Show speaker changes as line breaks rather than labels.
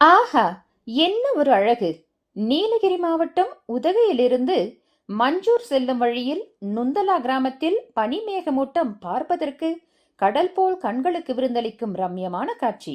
ஆஹா என்ன ஒரு அழகு. நீலகிரி மாவட்டம் உதகையிலிருந்து மஞ்சூர் செல்லும் வழியில் நுந்தலா கிராமத்தில் பனிமேகமூட்டம் பார்ப்பதற்கு கடல் போல் கண்களுக்கு விருந்தளிக்கும் ரம்யமான காட்சி.